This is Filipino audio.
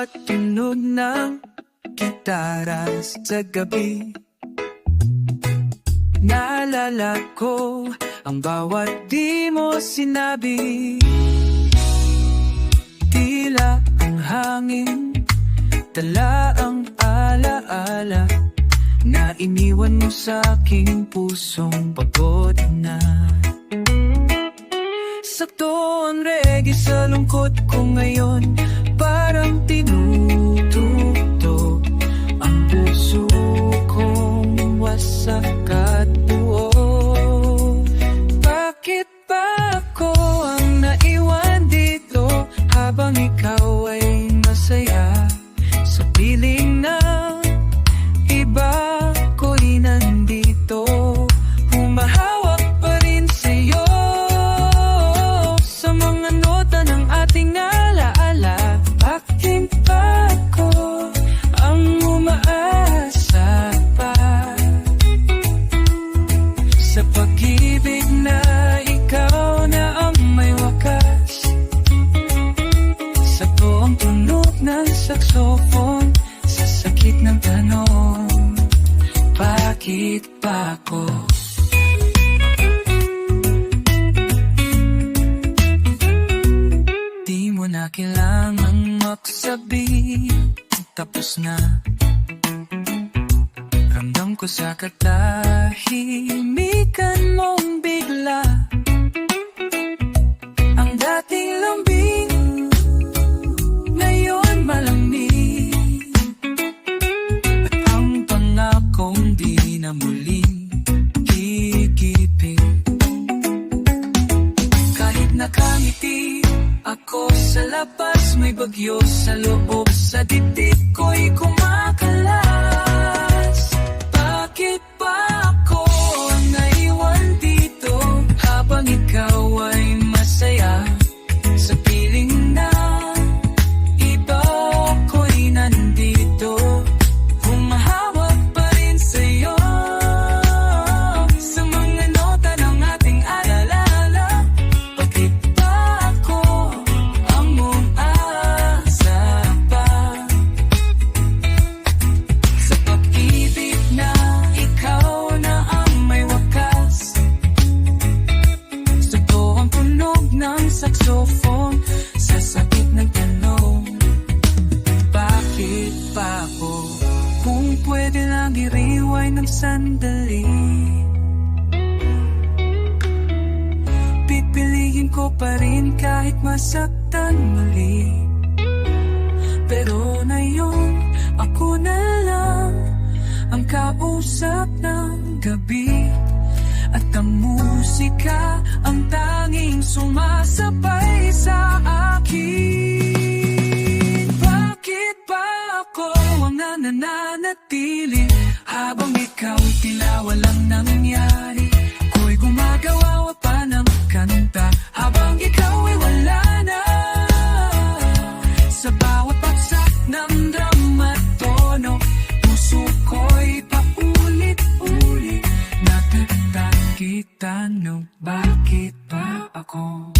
bawat tunog ng gitara sa gabi. Naalala ko ang bawat di mo sinabi. Tila ang hangin, tala ang alaala Na iniwan mo sa aking pusong pagod na. Sakto ang reggae sa lungkot ko ngayon Parang tinutugtog pag-ibig na ikaw na ang may wakas Sa tuwang tunog ng saxophone Sa sakit ng tanong Bakit ba ako? Di mo na kailangang magsabi Tapos na ko sa katahimikan mong bigla. Ang dating lambing Ngayon malamig. At ang pangakong di na muling gigipin kahit nakangiti ako sa labas May bagyo sa loob. Sa dibdib ko'y kumakalas ng sandali. Pipiliin ko pa rin kahit masaktan muli. Pero na yun, ako na lang Ang kausap ng gabi. At ang musika ang tanging sumasabay sa akin. Bakit ba ako ang nananatili Habang ikaw tila walang nangyari Ako'y gumagawa pa ng kanta. Habang ikaw ay wala na Sa bawat paksak ng drama at tono Puso ko'y paulit-ulit Natatang kita no? Bakit ba ako